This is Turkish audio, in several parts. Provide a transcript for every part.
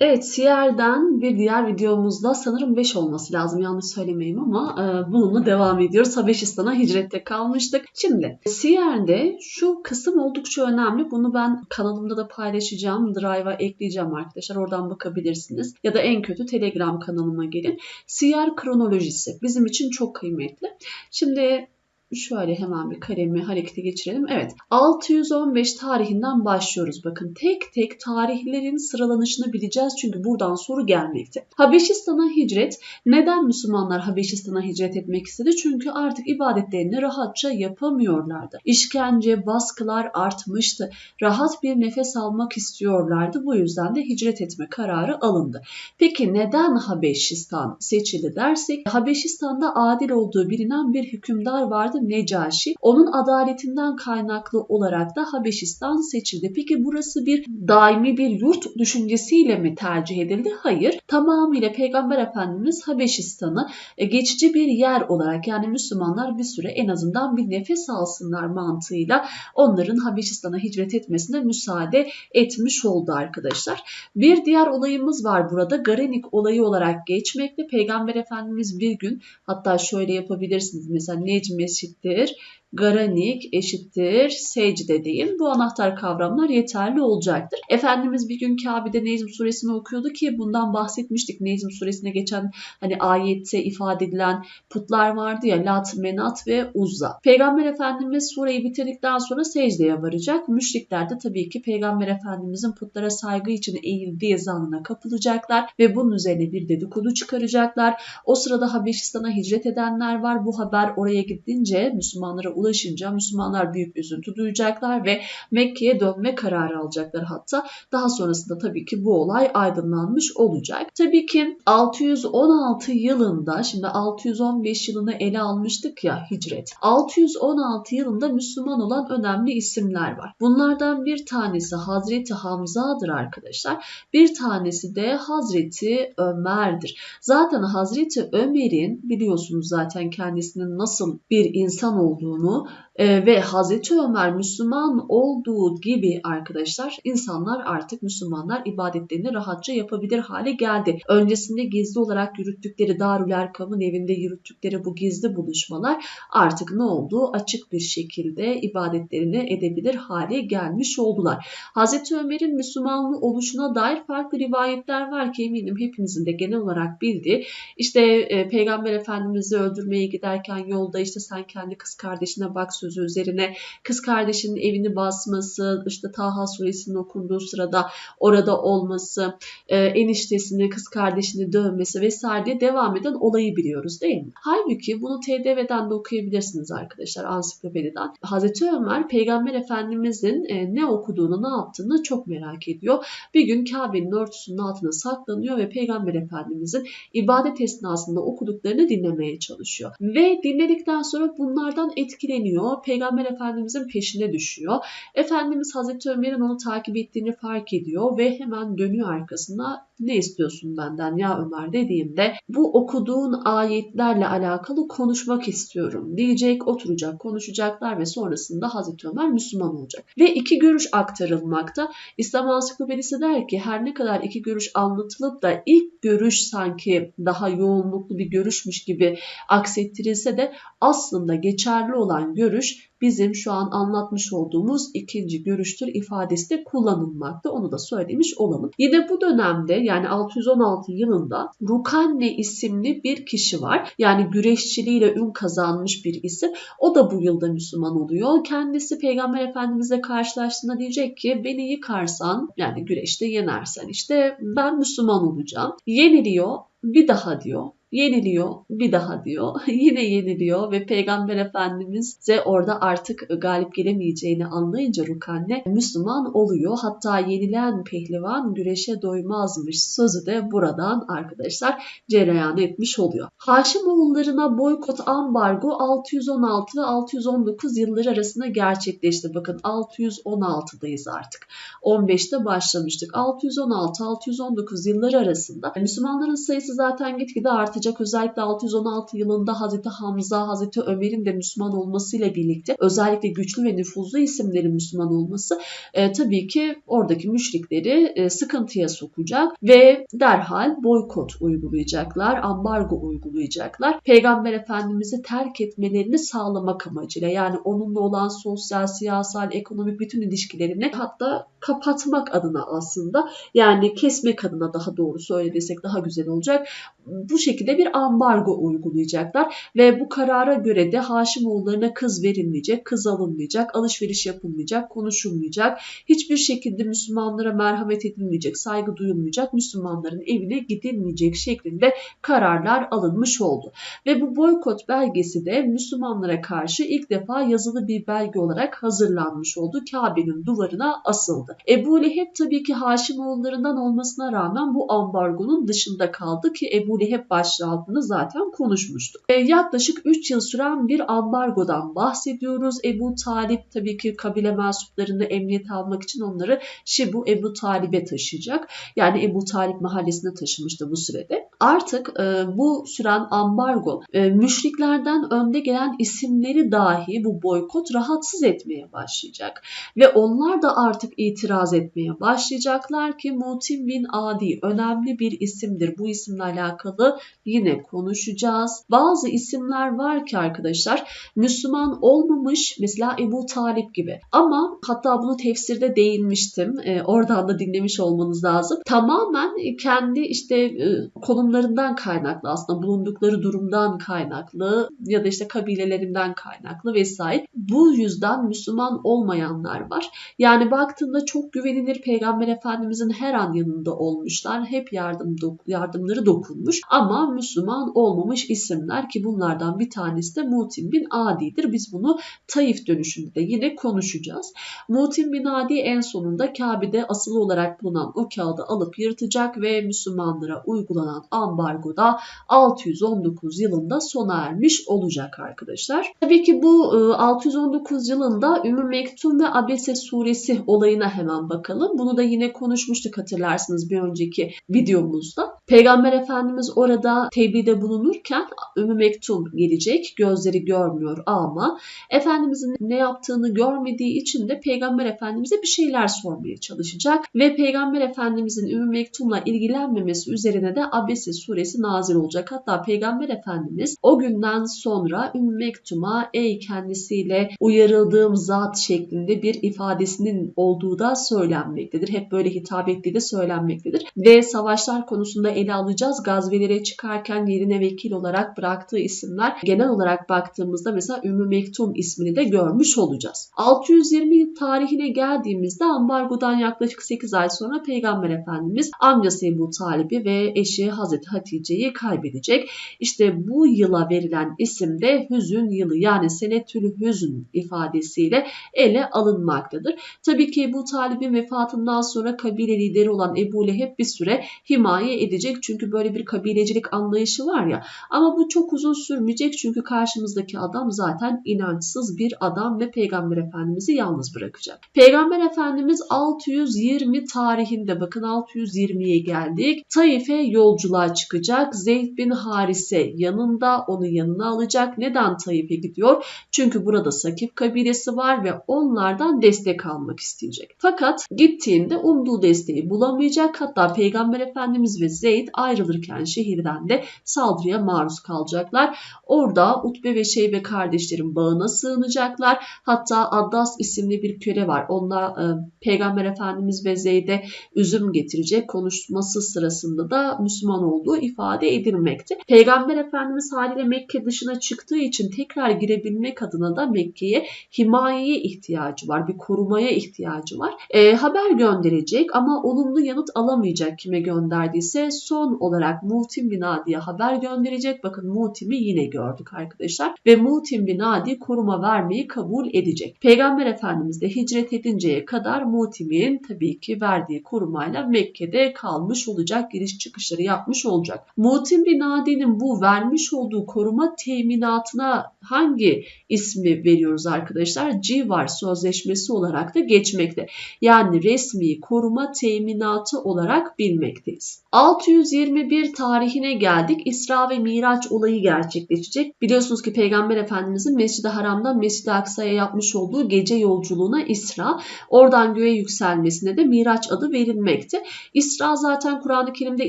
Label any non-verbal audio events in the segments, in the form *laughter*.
Evet, Siyer'den bir diğer videomuzda sanırım 5 olması lazım yanlış söylemeyeyim ama e, bununla devam ediyoruz. Habeşistan'a hicrette kalmıştık. Şimdi Siyer'de şu kısım oldukça önemli. Bunu ben kanalımda da paylaşacağım. Drive'a ekleyeceğim arkadaşlar. Oradan bakabilirsiniz. Ya da en kötü Telegram kanalıma gelin. Siyer kronolojisi bizim için çok kıymetli. Şimdi Şöyle hemen bir kalemi harekete geçirelim. Evet 615 tarihinden başlıyoruz. Bakın tek tek tarihlerin sıralanışını bileceğiz çünkü buradan soru gelmekte. Habeşistan'a hicret. Neden Müslümanlar Habeşistan'a hicret etmek istedi? Çünkü artık ibadetlerini rahatça yapamıyorlardı. İşkence, baskılar artmıştı. Rahat bir nefes almak istiyorlardı. Bu yüzden de hicret etme kararı alındı. Peki neden Habeşistan seçildi dersek? Habeşistan'da adil olduğu bilinen bir hükümdar vardı vardı Necaşi. Onun adaletinden kaynaklı olarak da Habeşistan seçildi. Peki burası bir daimi bir yurt düşüncesiyle mi tercih edildi? Hayır. Tamamıyla Peygamber Efendimiz Habeşistan'ı e, geçici bir yer olarak yani Müslümanlar bir süre en azından bir nefes alsınlar mantığıyla onların Habeşistan'a hicret etmesine müsaade etmiş oldu arkadaşlar. Bir diğer olayımız var burada. Garenik olayı olarak geçmekte. Peygamber Efendimiz bir gün hatta şöyle yapabilirsiniz. Mesela Necm дээр garanik eşittir secde deyin. Bu anahtar kavramlar yeterli olacaktır. Efendimiz bir gün Kabe'de Nezm suresini okuyordu ki bundan bahsetmiştik. Nezm suresine geçen hani ayette ifade edilen putlar vardı ya Lat, Menat ve Uzza. Peygamber Efendimiz sureyi bitirdikten sonra secdeye varacak. Müşrikler de tabii ki Peygamber Efendimizin putlara saygı için eğildiği zannına kapılacaklar ve bunun üzerine bir dedikodu çıkaracaklar. O sırada Habeşistan'a hicret edenler var. Bu haber oraya gidince Müslümanlara ulaşınca Müslümanlar büyük üzüntü duyacaklar ve Mekke'ye dönme kararı alacaklar hatta. Daha sonrasında tabii ki bu olay aydınlanmış olacak. Tabii ki 616 yılında şimdi 615 yılını ele almıştık ya hicret. 616 yılında Müslüman olan önemli isimler var. Bunlardan bir tanesi Hazreti Hamza'dır arkadaşlar. Bir tanesi de Hazreti Ömer'dir. Zaten Hazreti Ömer'in biliyorsunuz zaten kendisinin nasıl bir insan olduğunu olduğunu e, ve Hazreti Ömer Müslüman olduğu gibi arkadaşlar insanlar artık Müslümanlar ibadetlerini rahatça yapabilir hale geldi. Öncesinde gizli olarak yürüttükleri Darül Erkam'ın evinde yürüttükleri bu gizli buluşmalar artık ne oldu? Açık bir şekilde ibadetlerini edebilir hale gelmiş oldular. Hazreti Ömer'in Müslümanlığı oluşuna dair farklı rivayetler var ki eminim hepinizin de genel olarak bildiği. İşte e, Peygamber Efendimiz'i öldürmeye giderken yolda işte sen kendi kız kardeşin kardeşine bak sözü üzerine kız kardeşinin evini basması, işte Taha suresinin okunduğu sırada orada olması, e, eniştesini, kız kardeşini dövmesi vesaire devam eden olayı biliyoruz değil mi? Halbuki bunu TDV'den de okuyabilirsiniz arkadaşlar ansiklopediden. Hazreti Ömer Peygamber Efendimizin e, ne okuduğunu, ne yaptığını çok merak ediyor. Bir gün Kabe'nin örtüsünün altına saklanıyor ve Peygamber Efendimizin ibadet esnasında okuduklarını dinlemeye çalışıyor. Ve dinledikten sonra bunlardan etki etkileniyor. Peygamber Efendimizin peşine düşüyor. Efendimiz Hazreti Ömer'in onu takip ettiğini fark ediyor ve hemen dönüyor arkasına ne istiyorsun benden ya Ömer dediğimde bu okuduğun ayetlerle alakalı konuşmak istiyorum diyecek, oturacak, konuşacaklar ve sonrasında Hazreti Ömer Müslüman olacak. Ve iki görüş aktarılmakta. İslam Ansiklopedisi der ki her ne kadar iki görüş anlatılıp da ilk görüş sanki daha yoğunluklu bir görüşmüş gibi aksettirilse de aslında geçerli olan görüş bizim şu an anlatmış olduğumuz ikinci görüştür ifadesi de kullanılmakta. Onu da söylemiş olalım. Yine bu dönemde yani 616 yılında Rukanne isimli bir kişi var. Yani güreşçiliğiyle ün kazanmış bir isim. O da bu yılda Müslüman oluyor. Kendisi Peygamber Efendimizle karşılaştığında diyecek ki beni yıkarsan yani güreşte yenersen işte ben Müslüman olacağım. Yeniliyor bir daha diyor yeniliyor, bir daha diyor, *laughs* yine yeniliyor ve Peygamber Efendimiz'e orada artık galip gelemeyeceğini anlayınca Rukanne Müslüman oluyor. Hatta yenilen pehlivan güreşe doymazmış sözü de buradan arkadaşlar cereyan etmiş oluyor. Haşimoğullarına boykot ambargo 616 ve 619 yılları arasında gerçekleşti. Bakın 616'dayız artık. 15'te başlamıştık. 616-619 yılları arasında Müslümanların sayısı zaten gitgide artıyor artacak. Özellikle 616 yılında Hazreti Hamza, Hazreti Ömer'in de Müslüman olmasıyla birlikte özellikle güçlü ve nüfuzlu isimlerin Müslüman olması e, tabii ki oradaki müşrikleri e, sıkıntıya sokacak ve derhal boykot uygulayacaklar, ambargo uygulayacaklar. Peygamber Efendimiz'i terk etmelerini sağlamak amacıyla yani onunla olan sosyal, siyasal, ekonomik bütün ilişkilerini hatta kapatmak adına aslında yani kesmek adına daha doğru söylesek daha güzel olacak. Bu şekilde bir ambargo uygulayacaklar ve bu karara göre de Haşimoğullarına kız verilmeyecek, kız alınmayacak, alışveriş yapılmayacak, konuşulmayacak. Hiçbir şekilde Müslümanlara merhamet edilmeyecek, saygı duyulmayacak, Müslümanların evine gidilmeyecek şeklinde kararlar alınmış oldu. Ve bu boykot belgesi de Müslümanlara karşı ilk defa yazılı bir belge olarak hazırlanmış oldu. Kabe'nin duvarına asıldı. Ebu Leheb tabii ki Haşimoğullarından olmasına rağmen bu ambargonun dışında kaldı ki Ebu Leheb başlığı altında zaten konuşmuştuk. E, yaklaşık 3 yıl süren bir ambargodan bahsediyoruz. Ebu Talip tabii ki kabile mensuplarını emniyete almak için onları Şibu Ebu Talip'e taşıyacak. Yani Ebu Talip mahallesine taşımıştı bu sürede. Artık e, bu süren ambargo e, müşriklerden önde gelen isimleri dahi bu boykot rahatsız etmeye başlayacak. Ve onlar da artık itiraz etmeye başlayacaklar ki Mutim bin Adi önemli bir isimdir. Bu isimle alakalı yine konuşacağız. Bazı isimler var ki arkadaşlar Müslüman olmamış mesela Ebu Talip gibi. Ama hatta bunu tefsirde değinmiştim. E, oradan da dinlemiş olmanız lazım. Tamamen kendi işte e, konumlarından kaynaklı aslında bulundukları durumdan kaynaklı ya da işte kabilelerinden kaynaklı vesaire. Bu yüzden Müslüman olmayanlar var. Yani baktığında çok güvenilir Peygamber Efendimizin her an yanında olmuşlar. Hep yardım yardımları dokunmuş ama Müslüman olmamış isimler ki bunlardan bir tanesi de Mutim bin Adi'dir. Biz bunu Taif dönüşünde de yine konuşacağız. Mutim bin Adi en sonunda Kabe'de asılı olarak bulunan o kağıdı alıp yırtacak ve Müslümanlara uygulanan ambargoda 619 yılında sona ermiş olacak arkadaşlar. Tabii ki bu 619 yılında Ümmü Mektum ve Abese suresi olayına hemen bakalım. Bunu da yine konuşmuştuk hatırlarsınız bir önceki videomuzda. Peygamber Efendimiz orada tebliğde bulunurken Ümmü Mektum gelecek. Gözleri görmüyor ama Efendimizin ne yaptığını görmediği için de Peygamber Efendimiz'e bir şeyler sormaya çalışacak ve Peygamber Efendimizin Ümmü Mektum'la ilgilenmemesi üzerine de Abese suresi nazil olacak. Hatta Peygamber Efendimiz o günden sonra Ümmü Mektum'a ey kendisiyle uyarıldığım zat şeklinde bir ifadesinin olduğu da söylenmektedir. Hep böyle hitap ettiği de söylenmektedir. Ve savaşlar konusunda ele alacağız. Gazvelere çıkarken yerine vekil olarak bıraktığı isimler genel olarak baktığımızda mesela Ümmü Mektum ismini de görmüş olacağız. 620 tarihine geldiğimizde ambargodan yaklaşık 8 ay sonra Peygamber Efendimiz amcası Ebu Talib'i ve eşi Hazreti Hatice'yi kaybedecek. İşte bu yıla verilen isim de hüzün yılı yani senetül hüzün ifadesiyle ele alınmaktadır. Tabii ki Ebu Talib'in vefatından sonra kabile lideri olan Ebu Leheb bir süre himaye edecek. Çünkü böyle bir kabilecilik anlayışı var ya. Ama bu çok uzun sürmeyecek çünkü karşımızdaki adam zaten inançsız bir adam ve Peygamber Efendimiz'i yalnız bırakacak. Peygamber Efendimiz 620 tarihinde bakın 620'ye geldik. Taif'e yolculuğa çıkacak. Zeyd bin Harise yanında onu yanına alacak. Neden Taif'e gidiyor? Çünkü burada Sakif kabilesi var ve onlardan destek almak isteyecek. Fakat gittiğinde umduğu desteği bulamayacak. Hatta Peygamber Efendimiz ve Zeyd ayrılırken şehirden de saldırıya maruz kalacaklar. Orada Utbe ve Şeybe kardeşlerin bağına sığınacaklar. Hatta Addas isimli bir köle var. Onunla e, Peygamber Efendimiz ve Zeyd'e üzüm getirecek. Konuşması sırasında da Müslüman olduğu ifade edilmekte. Peygamber Efendimiz haliyle Mekke dışına çıktığı için tekrar girebilmek adına da Mekke'ye himayeye ihtiyacı var. Bir korumaya ihtiyacı var. E, haber gönderecek ama olumlu yanıt alamayacak kime gönderdiyse son olarak Mutim bin Adi'ye haber gönderecek. Bakın Mutim'i yine gördük arkadaşlar. Ve Mutim bin Adi koruma vermeyi kabul edecek. Peygamber Efendimiz de hicret edinceye kadar Mutim'in tabii ki verdiği korumayla Mekke'de kalmış olacak. Giriş çıkışları yapmış olacak. Mutim bin Adi'nin bu vermiş olduğu koruma teminatına hangi ismi veriyoruz arkadaşlar? Civar Sözleşmesi olarak da geçmekte. Yani resmi koruma teminatı olarak bilmekteyiz. 621 tarihine geldik. İsra ve Miraç olayı gerçekleşecek. Biliyorsunuz ki Peygamber Efendimizin Mescid-i Haram'dan Mescid-i Aksa'ya yapmış olduğu gece yolculuğuna İsra, oradan göğe yükselmesine de Miraç adı verilmekte. İsra zaten Kur'an-ı Kerim'de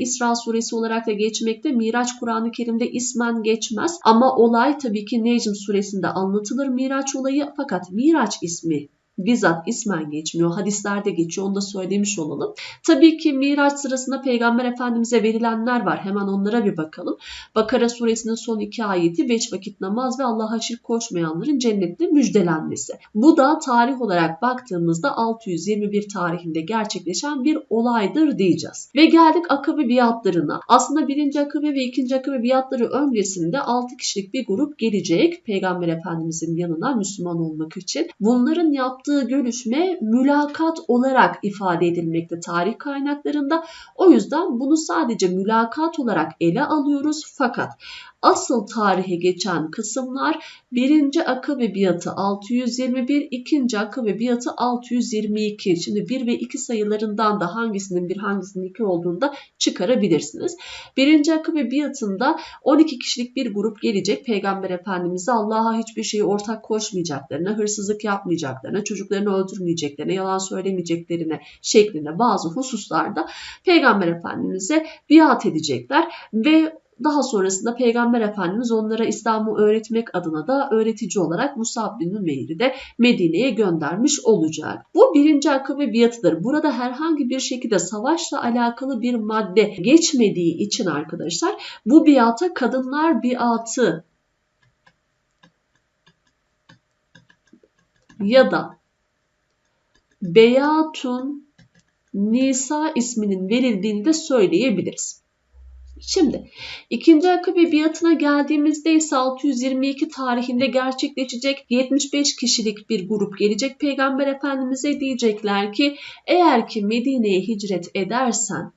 İsra suresi olarak da geçmekte. Miraç Kur'an-ı Kerim'de ismen geçmez ama olay tabii ki Necm suresinde anlatılır Miraç olayı fakat Miraç ismi bizzat ismen geçmiyor. Hadislerde geçiyor. Onu da söylemiş olalım. Tabii ki Miraç sırasında Peygamber Efendimiz'e verilenler var. Hemen onlara bir bakalım. Bakara suresinin son iki ayeti beş vakit namaz ve Allah'a şirk koşmayanların cennette müjdelenmesi. Bu da tarih olarak baktığımızda 621 tarihinde gerçekleşen bir olaydır diyeceğiz. Ve geldik akabe biatlarına. Aslında birinci akabe ve ikinci akabe biatları öncesinde 6 kişilik bir grup gelecek Peygamber Efendimizin yanına Müslüman olmak için. Bunların yaptığı yaptığı görüşme mülakat olarak ifade edilmekte tarih kaynaklarında. O yüzden bunu sadece mülakat olarak ele alıyoruz fakat asıl tarihe geçen kısımlar 1. Akabe biatı 621, 2. Akabe biatı 622. Şimdi 1 ve 2 sayılarından da hangisinin 1 hangisinin 2 olduğunu da çıkarabilirsiniz. 1. Akabe biatında 12 kişilik bir grup gelecek Peygamber Efendimiz'e Allah'a hiçbir şeyi ortak koşmayacaklarına, hırsızlık yapmayacaklarına, çocuklarını öldürmeyeceklerine, yalan söylemeyeceklerine şeklinde bazı hususlarda Peygamber Efendimiz'e biat edecekler ve daha sonrasında Peygamber Efendimiz onlara İslam'ı öğretmek adına da öğretici olarak Musab bin Ümeyr'i de Medine'ye göndermiş olacak. Bu birinci akabe biatıdır. Burada herhangi bir şekilde savaşla alakalı bir madde geçmediği için arkadaşlar bu biata kadınlar biatı ya da Beyatun Nisa isminin verildiğini de söyleyebiliriz. Şimdi ikinci akabe biatına geldiğimizde ise 622 tarihinde gerçekleşecek 75 kişilik bir grup gelecek. Peygamber Efendimiz'e diyecekler ki eğer ki Medine'ye hicret edersen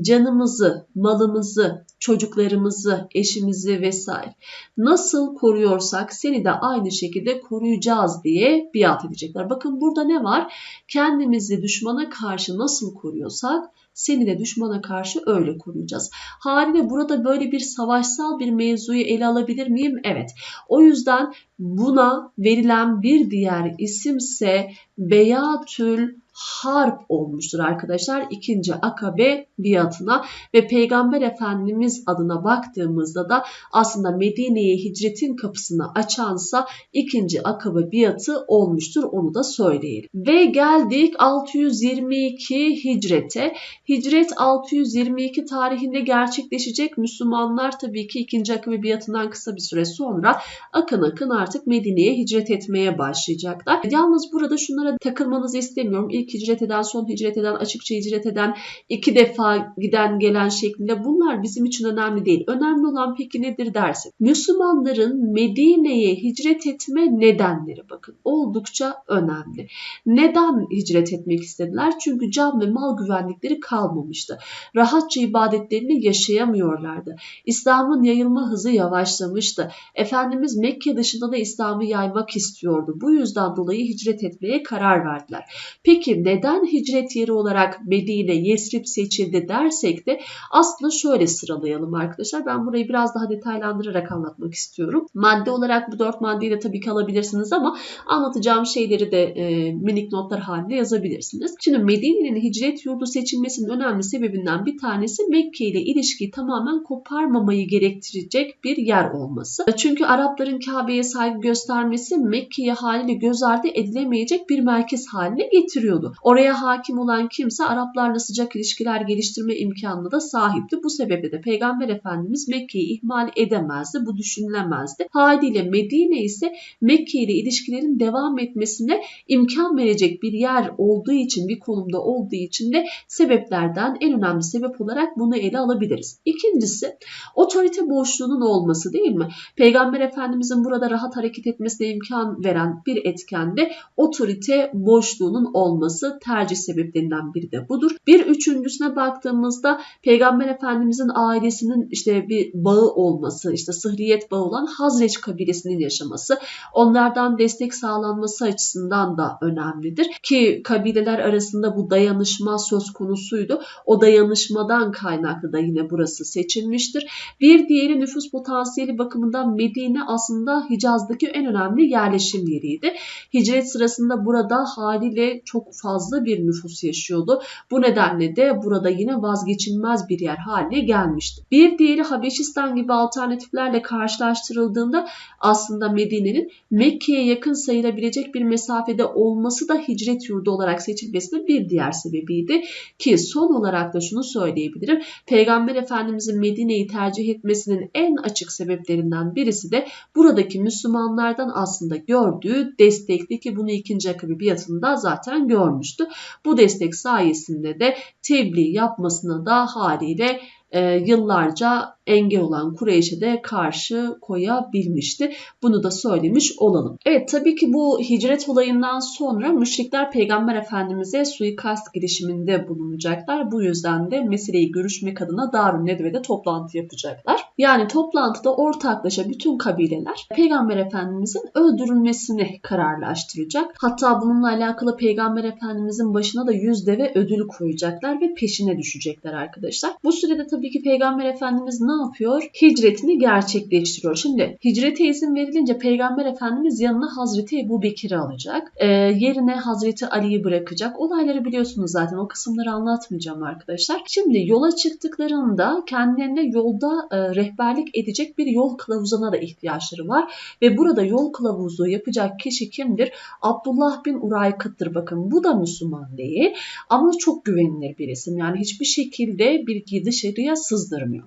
canımızı, malımızı, çocuklarımızı, eşimizi vesaire nasıl koruyorsak seni de aynı şekilde koruyacağız diye biat edecekler. Bakın burada ne var? Kendimizi düşmana karşı nasıl koruyorsak seni de düşmana karşı öyle koruyacağız. Haliyle burada böyle bir savaşsal bir mevzuyu ele alabilir miyim? Evet. O yüzden buna verilen bir diğer isimse Beyatül harp olmuştur arkadaşlar ikinci akabe biatına ve Peygamber Efendimiz adına baktığımızda da aslında Medine'ye hicretin kapısını açansa ikinci akabe biatı olmuştur onu da söyleyelim. Ve geldik 622 hicrete. Hicret 622 tarihinde gerçekleşecek Müslümanlar tabii ki ikinci akabe biatından kısa bir süre sonra akın akın artık Medine'ye hicret etmeye başlayacaklar. Yalnız burada şunlara takılmanızı istemiyorum. İlk ilk hicret eden, son hicret eden, açıkça hicret eden, iki defa giden gelen şeklinde bunlar bizim için önemli değil. Önemli olan peki nedir dersin? Müslümanların Medine'ye hicret etme nedenleri bakın oldukça önemli. Neden hicret etmek istediler? Çünkü can ve mal güvenlikleri kalmamıştı. Rahatça ibadetlerini yaşayamıyorlardı. İslam'ın yayılma hızı yavaşlamıştı. Efendimiz Mekke dışında da İslam'ı yaymak istiyordu. Bu yüzden dolayı hicret etmeye karar verdiler. Peki neden hicret yeri olarak Medine, Yesrib seçildi dersek de aslında şöyle sıralayalım arkadaşlar. Ben burayı biraz daha detaylandırarak anlatmak istiyorum. Madde olarak bu dört maddeyi de tabii ki alabilirsiniz ama anlatacağım şeyleri de e, minik notlar halinde yazabilirsiniz. Şimdi Medine'nin hicret yurdu seçilmesinin önemli sebebinden bir tanesi Mekke ile ilişkiyi tamamen koparmamayı gerektirecek bir yer olması. Çünkü Arapların Kabe'ye saygı göstermesi Mekke'ye haliyle göz ardı edilemeyecek bir merkez haline getiriyordu oldu. Oraya hakim olan kimse Araplarla sıcak ilişkiler geliştirme imkanına da sahipti. Bu sebeple de Peygamber Efendimiz Mekke'yi ihmal edemezdi. Bu düşünülemezdi. Haliyle Medine ise Mekke ile ilişkilerin devam etmesine imkan verecek bir yer olduğu için, bir konumda olduğu için de sebeplerden en önemli sebep olarak bunu ele alabiliriz. İkincisi otorite boşluğunun olması değil mi? Peygamber Efendimizin burada rahat hareket etmesine imkan veren bir etken de otorite boşluğunun olması olması tercih sebeplerinden biri de budur. Bir üçüncüsüne baktığımızda Peygamber Efendimizin ailesinin işte bir bağı olması, işte sıhriyet bağı olan Hazreç kabilesinin yaşaması, onlardan destek sağlanması açısından da önemlidir. Ki kabileler arasında bu dayanışma söz konusuydu. O dayanışmadan kaynaklı da yine burası seçilmiştir. Bir diğeri nüfus potansiyeli bakımından Medine aslında Hicaz'daki en önemli yerleşim yeriydi. Hicret sırasında burada haliyle çok fazla bir nüfus yaşıyordu. Bu nedenle de burada yine vazgeçilmez bir yer haline gelmişti. Bir diğeri Habeşistan gibi alternatiflerle karşılaştırıldığında aslında Medine'nin Mekke'ye yakın sayılabilecek bir mesafede olması da hicret yurdu olarak seçilmesinin bir diğer sebebiydi. Ki son olarak da şunu söyleyebilirim. Peygamber Efendimizin Medine'yi tercih etmesinin en açık sebeplerinden birisi de buradaki Müslümanlardan aslında gördüğü destekti ki bunu ikinci akabı biatında zaten görmüştü. Bu destek sayesinde de tebliğ yapmasına da haliyle e, yıllarca engel olan Kureyş'e de karşı koyabilmişti. Bunu da söylemiş olalım. Evet tabii ki bu hicret olayından sonra müşrikler Peygamber Efendimiz'e suikast girişiminde bulunacaklar. Bu yüzden de meseleyi görüşmek adına Darun Nedve'de toplantı yapacaklar. Yani toplantıda ortaklaşa bütün kabileler Peygamber Efendimiz'in öldürülmesini kararlaştıracak. Hatta bununla alakalı Peygamber Efendimiz'in başına da yüz deve ödül koyacaklar ve peşine düşecekler arkadaşlar. Bu sürede tabii ki Peygamber Efendimiz ne yapıyor? Hicretini gerçekleştiriyor. Şimdi hicrete izin verilince Peygamber Efendimiz yanına Hazreti Ebu Bekir'i alacak. E, yerine Hazreti Ali'yi bırakacak. Olayları biliyorsunuz zaten. O kısımları anlatmayacağım arkadaşlar. Şimdi yola çıktıklarında kendilerine yolda e, rehberlik edecek bir yol kılavuzuna da ihtiyaçları var. Ve burada yol kılavuzu yapacak kişi kimdir? Abdullah bin Uraykıt'tır. Bakın bu da Müslüman değil ama çok güvenilir bir isim. Yani hiçbir şekilde bilgiyi dışarıya sızdırmıyor.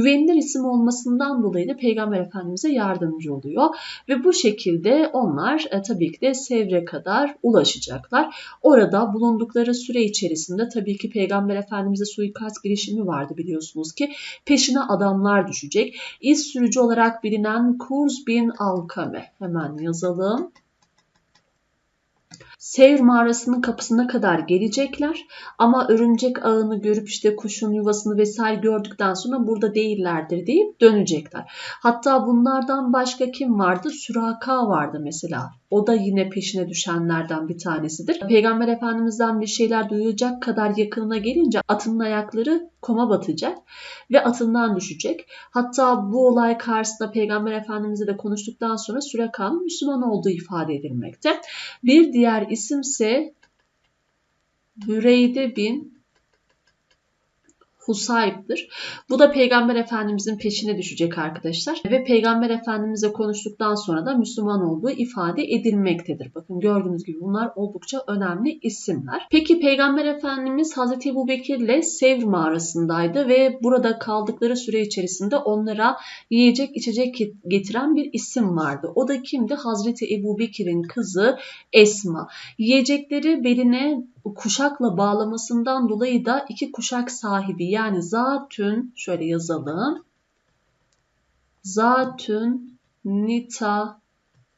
Güvenilir isim olmasından dolayı da Peygamber Efendimiz'e yardımcı oluyor. Ve bu şekilde onlar e, tabii ki de Sevr'e kadar ulaşacaklar. Orada bulundukları süre içerisinde tabii ki Peygamber Efendimiz'e suikast girişimi vardı biliyorsunuz ki. Peşine adamlar düşecek. İz sürücü olarak bilinen Kurz bin Alkame. Hemen yazalım. Sevr mağarasının kapısına kadar gelecekler ama örümcek ağını görüp işte kuşun yuvasını vesaire gördükten sonra burada değillerdir deyip dönecekler. Hatta bunlardan başka kim vardı? Süraka vardı mesela. O da yine peşine düşenlerden bir tanesidir. Peygamber Efendimiz'den bir şeyler duyacak kadar yakınına gelince atının ayakları koma batacak ve atından düşecek. Hatta bu olay karşısında Peygamber Efendimiz'e de konuştuktan sonra Süreka'nın Müslüman olduğu ifade edilmekte. Bir diğer isimse Büreyde bin Husayb'dır. Bu da Peygamber Efendimizin peşine düşecek arkadaşlar. Ve Peygamber Efendimiz'e konuştuktan sonra da Müslüman olduğu ifade edilmektedir. Bakın gördüğünüz gibi bunlar oldukça önemli isimler. Peki Peygamber Efendimiz Hazreti Ebu Bekir ile Sevr mağarasındaydı ve burada kaldıkları süre içerisinde onlara yiyecek içecek getiren bir isim vardı. O da kimdi? Hazreti Ebu Bekir'in kızı Esma. Yiyecekleri beline kuşakla bağlamasından dolayı da iki kuşak sahibi yani zatün şöyle yazalım. Zatün nita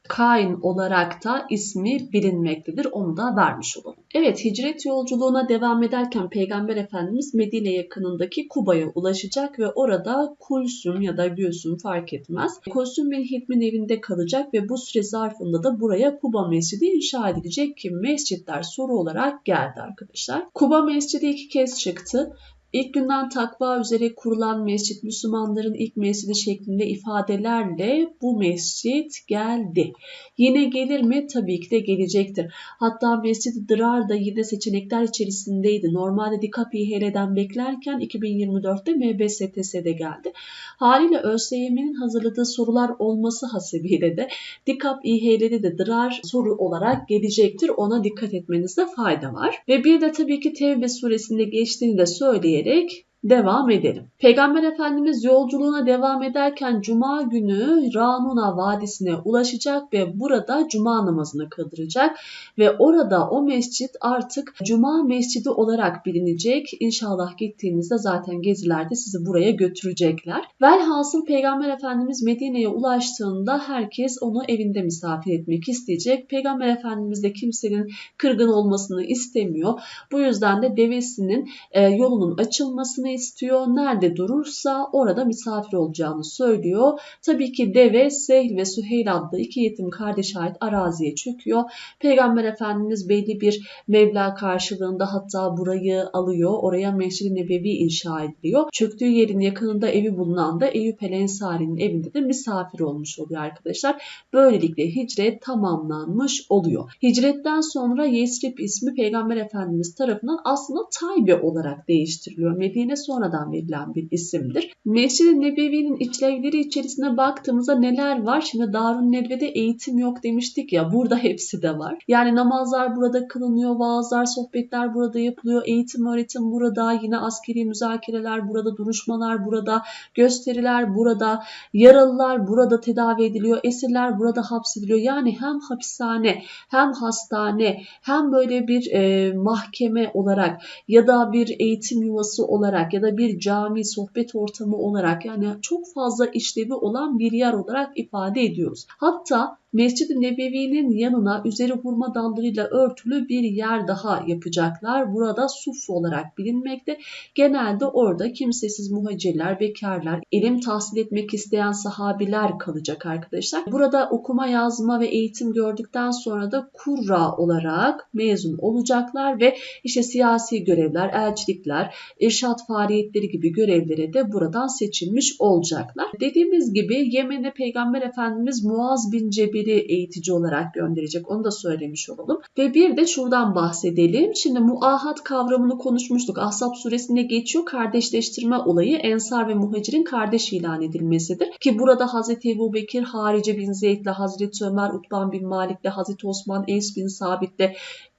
Kain olarak da ismi bilinmektedir. Onu da vermiş olalım. Evet hicret yolculuğuna devam ederken Peygamber Efendimiz Medine yakınındaki Kuba'ya ulaşacak ve orada Kulsüm ya da Gülsüm fark etmez. Kulsüm bin Hikmin evinde kalacak ve bu süre zarfında da buraya Kuba Mescidi inşa edilecek ki mescitler soru olarak geldi arkadaşlar. Kuba Mescidi iki kez çıktı. İlk günden takva üzere kurulan mescit Müslümanların ilk mescidi şeklinde ifadelerle bu mescit geldi. Yine gelir mi? Tabii ki de gelecektir. Hatta mescid Dırar da yine seçenekler içerisindeydi. Normalde Dikap İHL'den beklerken 2024'te MBSTS'de geldi. Haliyle ÖSYM'nin hazırladığı sorular olması hasebiyle de Dikap İHL'de de Dırar soru olarak gelecektir. Ona dikkat etmenizde fayda var. Ve bir de tabii ki Tevbe suresinde geçtiğini de söyleyelim diyerek devam edelim. Peygamber Efendimiz yolculuğuna devam ederken Cuma günü Ranuna Vadisi'ne ulaşacak ve burada Cuma namazını kıldıracak ve orada o mescit artık Cuma Mescidi olarak bilinecek. İnşallah gittiğinizde zaten gezilerde sizi buraya götürecekler. Velhasıl Peygamber Efendimiz Medine'ye ulaştığında herkes onu evinde misafir etmek isteyecek. Peygamber Efendimiz de kimsenin kırgın olmasını istemiyor. Bu yüzden de devesinin e, yolunun açılmasını istiyor. Nerede durursa orada misafir olacağını söylüyor. Tabii ki deve Sehl ve Süheyl adlı iki yetim kardeşe ait araziye çöküyor. Peygamber Efendimiz belli bir meblağ karşılığında hatta burayı alıyor. Oraya Mescid-i Nebevi inşa ediliyor. Çöktüğü yerin yakınında evi bulunan da Eyüp el Ensari'nin evinde de misafir olmuş oluyor arkadaşlar. Böylelikle hicret tamamlanmış oluyor. Hicretten sonra Yesrib ismi Peygamber Efendimiz tarafından aslında Taybe olarak değiştiriliyor. Medine sonradan verilen bir isimdir. Mescid-i Nebevi'nin içlevleri içerisine baktığımızda neler var? Şimdi Darun Nedve'de eğitim yok demiştik ya burada hepsi de var. Yani namazlar burada kılınıyor, vaazlar, sohbetler burada yapılıyor, eğitim öğretim burada, yine askeri müzakereler burada, duruşmalar burada, gösteriler burada, yaralılar burada tedavi ediliyor, esirler burada hapsediliyor. Yani hem hapishane hem hastane hem böyle bir e, mahkeme olarak ya da bir eğitim yuvası olarak ya da bir cami sohbet ortamı olarak yani çok fazla işlevi olan bir yer olarak ifade ediyoruz. Hatta Mescid-i Nebevi'nin yanına üzeri hurma dallarıyla örtülü bir yer daha yapacaklar. Burada Suf olarak bilinmekte. Genelde orada kimsesiz muhacirler, bekarlar, ilim tahsil etmek isteyen sahabiler kalacak arkadaşlar. Burada okuma, yazma ve eğitim gördükten sonra da kurra olarak mezun olacaklar ve işte siyasi görevler, elçilikler, irşat faaliyetleri gibi görevlere de buradan seçilmiş olacaklar. Dediğimiz gibi Yemen'e Peygamber Efendimiz Muaz bin Cebir biri eğitici olarak gönderecek. Onu da söylemiş olalım. Ve bir de şuradan bahsedelim. Şimdi muahat kavramını konuşmuştuk. Ahzab suresinde geçiyor. Kardeşleştirme olayı Ensar ve Muhacir'in kardeş ilan edilmesidir. Ki burada Hazreti Ebu Bekir, Harice bin Zeyd'le, Hazreti Ömer, Utban bin Malik'le, Hazreti Osman, Eys bin Sabit'le,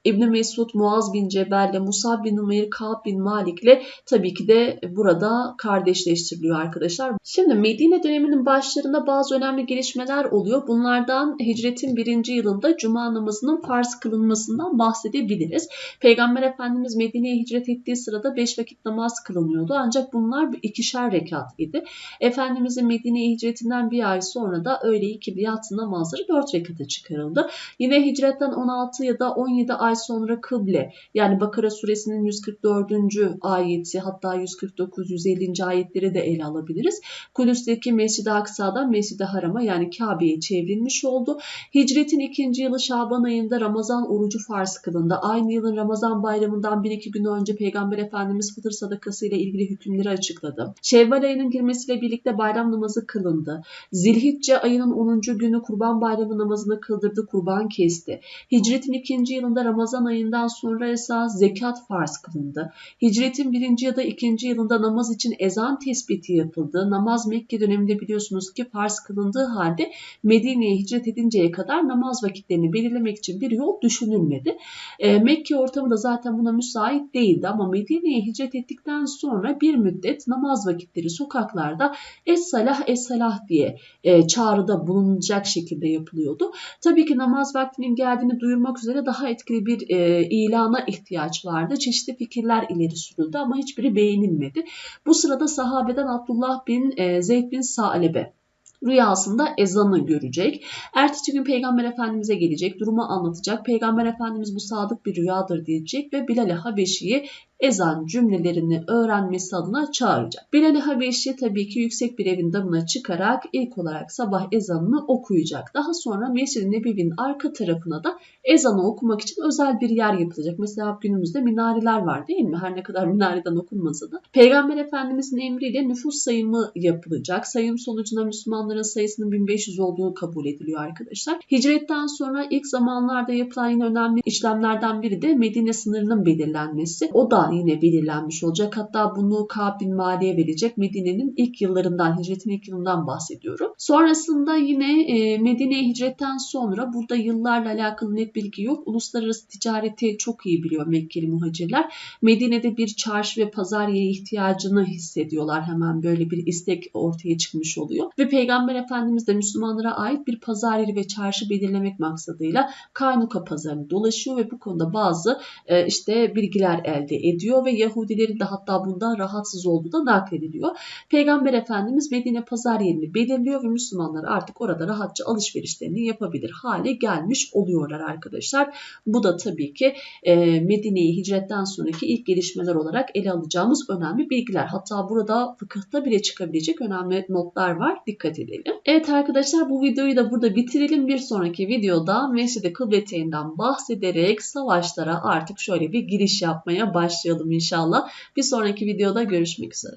İbn Mesud, Muaz bin Cebel'le, Musa bin Umayr, Ka'b bin Malik'le tabii ki de burada kardeşleştiriliyor arkadaşlar. Şimdi Medine döneminin başlarında bazı önemli gelişmeler oluyor. Bunlardan hicretin birinci yılında cuma namazının farz kılınmasından bahsedebiliriz. Peygamber Efendimiz Medine'ye hicret ettiği sırada beş vakit namaz kılınıyordu. Ancak bunlar ikişer rekat idi. Efendimizin Medine'ye hicretinden bir ay sonra da öğle iki yatsı namazları dört rekata çıkarıldı. Yine hicretten 16 ya da 17 ay ay sonra kıble yani Bakara suresinin 144. ayeti hatta 149 150. ayetleri de ele alabiliriz. Kudüs'teki Mescid-i Aksa'dan Mescid-i Haram'a yani Kabe'ye çevrilmiş oldu. Hicretin ikinci yılı Şaban ayında Ramazan orucu farz kılındı. Aynı yılın Ramazan bayramından bir iki gün önce Peygamber Efendimiz fıtır sadakası ile ilgili hükümleri açıkladı. Şevval ayının girmesiyle birlikte bayram namazı kılındı. Zilhicce ayının 10. günü Kurban Bayramı namazını kıldırdı, kurban kesti. Hicretin ikinci yılında Ramazan Ramazan ayından sonra ise zekat farz kılındı. Hicretin birinci ya da ikinci yılında namaz için ezan tespiti yapıldı. Namaz Mekke döneminde biliyorsunuz ki farz kılındığı halde Medine'ye hicret edinceye kadar namaz vakitlerini belirlemek için bir yol düşünülmedi. E, Mekke ortamı da zaten buna müsait değildi ama Medine'ye hicret ettikten sonra bir müddet namaz vakitleri sokaklarda Es-Salah Es-Salah diye e, çağrıda bulunacak şekilde yapılıyordu. Tabii ki namaz vaktinin geldiğini duyurmak üzere daha etkili bir bir e, ilana ihtiyaç vardı. Çeşitli fikirler ileri sürüldü ama hiçbiri beğenilmedi. Bu sırada sahabeden Abdullah bin e, Zeyd bin Sa'lebe rüyasında ezanı görecek. Ertesi gün Peygamber Efendimiz'e gelecek, durumu anlatacak. Peygamber Efendimiz bu sadık bir rüyadır diyecek ve Bilal-i Habeşi'yi ezan cümlelerini öğrenmesi adına çağıracak. Bilal-i Habeşi tabii ki yüksek bir evin damına çıkarak ilk olarak sabah ezanını okuyacak. Daha sonra Mescid-i Nebevi'nin arka tarafına da ezanı okumak için özel bir yer yapılacak. Mesela günümüzde minareler var değil mi? Her ne kadar minareden okunmasa da. Peygamber Efendimizin emriyle nüfus sayımı yapılacak. Sayım sonucunda Müslümanların sayısının 1500 olduğu kabul ediliyor arkadaşlar. Hicretten sonra ilk zamanlarda yapılan yine önemli işlemlerden biri de Medine sınırının belirlenmesi. O da yine belirlenmiş olacak. Hatta bunu Ka'b bin Mali'ye verecek. Medine'nin ilk yıllarından, hicretin ilk yılından bahsediyorum. Sonrasında yine e, Medine'ye hicretten sonra burada yıllarla alakalı net bilgi yok. Uluslararası ticareti çok iyi biliyor Mekkeli muhacirler. Medine'de bir çarşı ve pazar yeri ihtiyacını hissediyorlar. Hemen böyle bir istek ortaya çıkmış oluyor. Ve Peygamber Efendimiz de Müslümanlara ait bir pazar yeri ve çarşı belirlemek maksadıyla Kaynuka pazarını dolaşıyor ve bu konuda bazı e, işte bilgiler elde ediyor ve Yahudilerin de hatta bundan rahatsız olduğu da naklediliyor. Peygamber Efendimiz Medine pazar yerini belirliyor ve Müslümanlar artık orada rahatça alışverişlerini yapabilir hale gelmiş oluyorlar arkadaşlar. Bu da tabii ki e, Medine'yi hicretten sonraki ilk gelişmeler olarak ele alacağımız önemli bilgiler. Hatta burada fıkıhta bile çıkabilecek önemli notlar var. Dikkat edelim. Evet arkadaşlar bu videoyu da burada bitirelim. Bir sonraki videoda Mescid-i Kıbleteyn'den bahsederek savaşlara artık şöyle bir giriş yapmaya başlayalım inşallah. Bir sonraki videoda görüşmek üzere.